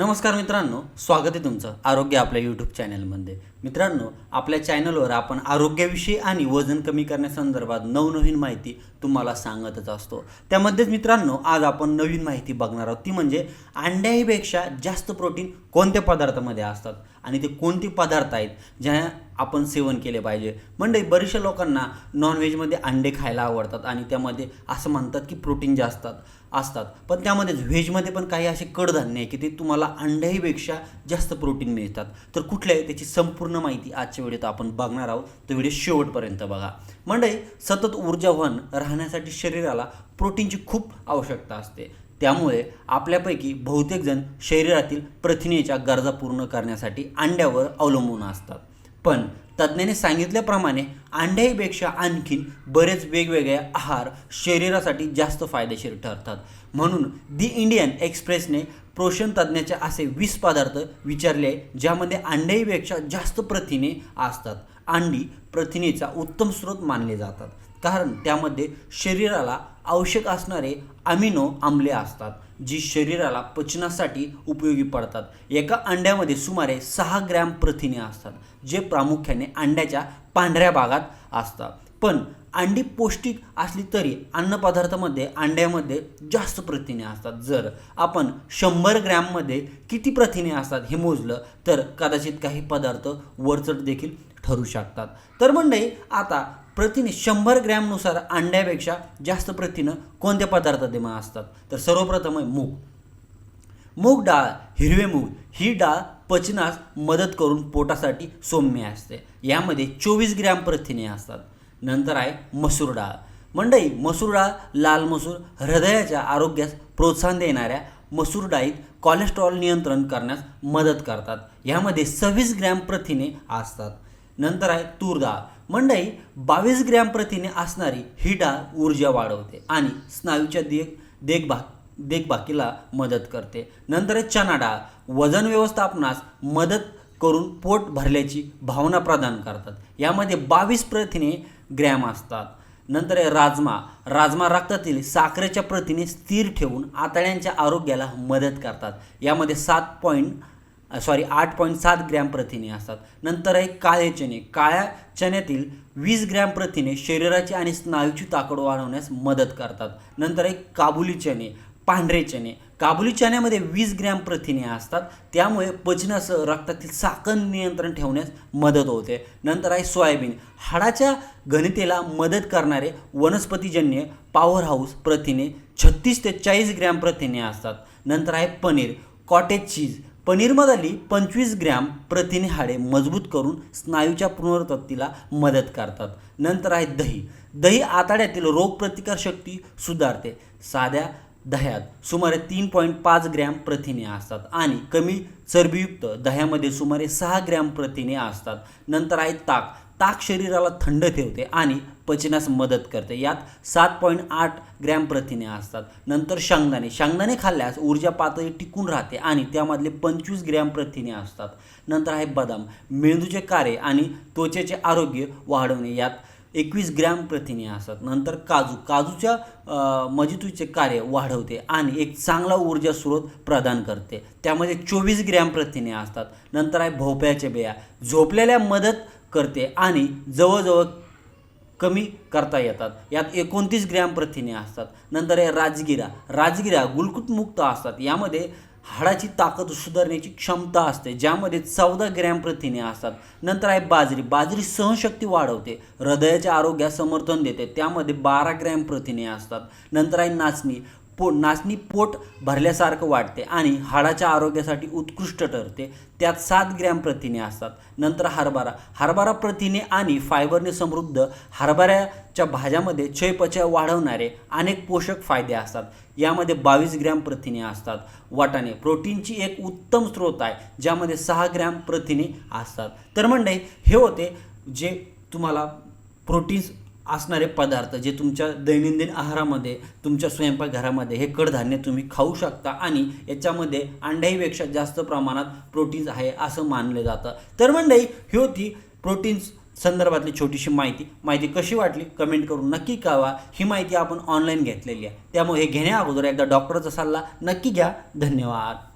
नमस्कार मित्रांनो स्वागत आहे तुमचं आरोग्य आपल्या यूट्यूब चॅनलमध्ये मित्रांनो आपल्या चॅनलवर आपण आरोग्याविषयी आणि वजन कमी करण्यासंदर्भात नवनवीन माहिती तुम्हाला सांगतच असतो. त्यामध्येच मित्रांनो आज आपण नवीन माहिती बघणार आहोत. ती म्हणजे अंड्याहीपेक्षा जास्त प्रोटीन कोणत्या पदार्थामध्ये असतात? आणि ते कोणते पदार्थ आहेत ज्या आपण सेवन केले पाहिजे. म्हणजे बरेचशा लोकांना नॉनव्हेजमध्ये अंडे खायला आवडतात आणि त्यामध्ये असं म्हणतात की प्रोटीन जास्त असतात. पण त्यामध्येच व्हेजमध्ये पण काही असे कडधान्य आहे की ते तुम्हाला अंड्याहीपेक्षा जास्त प्रोटीन मिळतात. तर कुठल्या आहे? त्याची संपूर्ण माहिती आजच्या व्हिडिओत आपण बघणार आहोत. तो व्हिडिओ शेवटपर्यंत बघा. म्हणजे सतत ऊर्जावान राहण्यासाठी शरीराला प्रोटीनची खूप आवश्यकता असते. त्यामुळे आपल्यापैकी बहुतेक जण शरीरातील प्रथिनेच्या गरजा पूर्ण करण्यासाठी अंड्यावर अवलंबून असतात. पण तज्ज्ञांनी सांगितल्याप्रमाणे अंड्याहीपेक्षा आणखीन बरेच वेगवेगळे आहार शरीरासाठी जास्त फायदेशीर ठरतात. म्हणून दी इंडियन एक्सप्रेसने पोषण तज्ज्ञाचे असे वीस पदार्थ विचारले ज्यामध्ये अंड्याहीपेक्षा जास्त प्रथिने असतात. अंडी प्रथिनेचा उत्तम स्रोत मानले जातात. कारण त्यामध्ये शरीराला आवश्यक असणारे अमिनो आम्ले असतात जी शरीराला पचनासाठी उपयोगी पडतात. एका अंड्यामध्ये सुमारे सहा ग्रॅम प्रथिने असतात जे प्रामुख्याने अंड्याच्या पांढऱ्या भागात असतात. पण अंडी पौष्टिक असली तरी अन्नपदार्थामध्ये अंड्यामध्ये जास्त प्रथिने असतात. जर आपण शंभर ग्रॅममध्ये किती प्रथिने असतात हे मोजलं तर कदाचित काही पदार्थ वरचढ देखील ठरू शकतात. तर मंडळी आता प्रथिने शंभर ग्रॅमनुसार अंड्यापेक्षा जास्त प्रथिनं कोणत्या पदार्थात असतात? तर सर्वप्रथम आहे मूग. मूग डाळ हिरवे मूग ही डाळ पचनास मदत करून पोटासाठी सौम्य असते. यामध्ये चोवीस ग्रॅम प्रथिने असतात. नंतर आहे मसूर डाळ. मंडई मसूर डाळ लाल मसूर हृदयाच्या आरोग्यास प्रोत्साहन देणाऱ्या मसूर डाळीत कोलेस्ट्रॉल नियंत्रण करण्यास मदत करतात. यामध्ये सव्वीस ग्रॅम प्रथिने असतात. नंतर आहे तूर डाळ मंडई बावीस ग्रॅम प्रथिने असणारी ही डाळ ऊर्जा वाढवते आणि स्नायूच्या देख देखभा देखभाकीला मदत करते. नंतर आहे चना डाळ. वजन व्यवस्थापनास मदत करून पोट भरल्याची भावना प्रदान करतात. यामध्ये बावीस प्रथिने ग्रॅम असतात. नंतर आहे राजमा. राजमा रक्तातील साखरेच्या प्रथिने स्थिर ठेवून आतड्यांच्या आरोग्याला मदत करतात. यामध्ये सात पॉईंट सॉरी आठ पॉईंट सात ग्रॅम प्रथिने असतात. नंतर आहे काळे चणे. काळ्या चण्यातील वीस ग्रॅम प्रथिने शरीराची आणि स्नायूची ताकद वाढवण्यास मदत करतात. नंतर आहे काबुली चणे पांढरे चणे. काबुली चण्यामध्ये वीस ग्रॅम प्रथिने असतात. त्यामुळे पचनासह रक्तातील साखर नियंत्रण ठेवण्यास मदत होते. नंतर आहे सोयाबीन. हाडाच्या घनतेला मदत करणारे वनस्पतीजन्य पॉवर हाऊस प्रथिने छत्तीस ते चाळीस ग्रॅम प्रथिने असतात. नंतर आहे पनीर. कॉटेज चीज पनीरमधली पंचवीस ग्रॅम प्रथिने हाडे मजबूत करून स्नायूच्या पुनरुत्पत्तीला मदत करतात. नंतर आहे दही. दही आतड्यातील रोगप्रतिकारशक्ती सुधारते. साध्या दह्यात सुमारे तीन पॉईंट पाच ग्रॅम प्रथिने असतात आणि कमी चरबीयुक्त दह्यामध्ये सुमारे सहा ग्रॅम प्रथिने असतात. नंतर आहे ताक. ताक शरीराला थंड ठेवते आणि पचनास मदत करते. यात सात पॉईंट आठ ग्रॅम प्रथिने असतात. नंतर शेंगदाणे. शेंगदाणे खाल्ल्यास ऊर्जा पातळी टिकून राहते आणि त्यामधले पंचवीस ग्रॅम प्रथिने असतात. नंतर आहे बदाम. मेंदूचे कार्य आणि त्वचेचे आरोग्य वाढवणे. यात एकवीस ग्रॅम प्रथिने असतात. नंतर काजू. काजूच्या मजितूचे कार्य वाढवते आणि एक चांगला ऊर्जा स्रोत प्रदान करते. त्यामध्ये चोवीस ग्रॅम प्रथिने असतात. नंतर आहे भोपळ्याच्या बिया. झोपलेल्या मदत करते आणि जवळजवळ कमी करता येतात. यात एकोणतीस ग्रॅम प्रथिने असतात. नंतर आहे राजगिरा. राजगिरा गुलकुतमुक्त असतात. यामध्ये हाडाची ताकद सुधारण्याची क्षमता असते ज्यामध्ये चौदा ग्रॅम प्रथिने असतात. नंतर आहे बाजरी. बाजरी सहनशक्ती वाढवते हृदयाच्या आरोग्यास समर्थन देते. त्यामध्ये बारा ग्रॅम प्रथिने असतात. नंतर आहे नाचणी. पो नाचणी पोट भरल्यासारखं वाटते आणि हाडाच्या आरोग्यासाठी उत्कृष्ट ठरते. त्यात सात ग्रॅम प्रथिने असतात. नंतर हरभरा. हरभरा प्रथिने आणि फायबरने समृद्ध. हरभऱ्याच्या भाज्यामध्ये चयपचय वाढवणारे अनेक पोषक फायदे असतात. यामध्ये बावीस ग्रॅम प्रथिने असतात. वाटाणे. प्रोटीनची एक उत्तम स्रोत आहे ज्यामध्ये सहा ग्रॅम प्रथिने असतात. तर म्हणजे हे होते जे तुम्हाला प्रोटीन्स असणारे पदार्थ जे तुमच्या दैनंदिन आहारामध्ये तुमच्या स्वयंपाकघरामध्ये हे कडधान्य तुम्ही खाऊ शकता आणि याच्यामध्ये अंड्याहीपेक्षा जास्त प्रमाणात प्रोटीन्स आहे असं मानलं जातं. तर मंडळी ही होती प्रोटीन्स संदर्भातली छोटीशी माहिती. माहिती कशी वाटली? कमेंट करून नक्की कळवा. ही माहिती आपण ऑनलाईन घेतलेली आहे. त्यामुळे हे घेण्या अगोदर एकदा डॉक्टरचा सल्ला नक्की घ्या. धन्यवाद.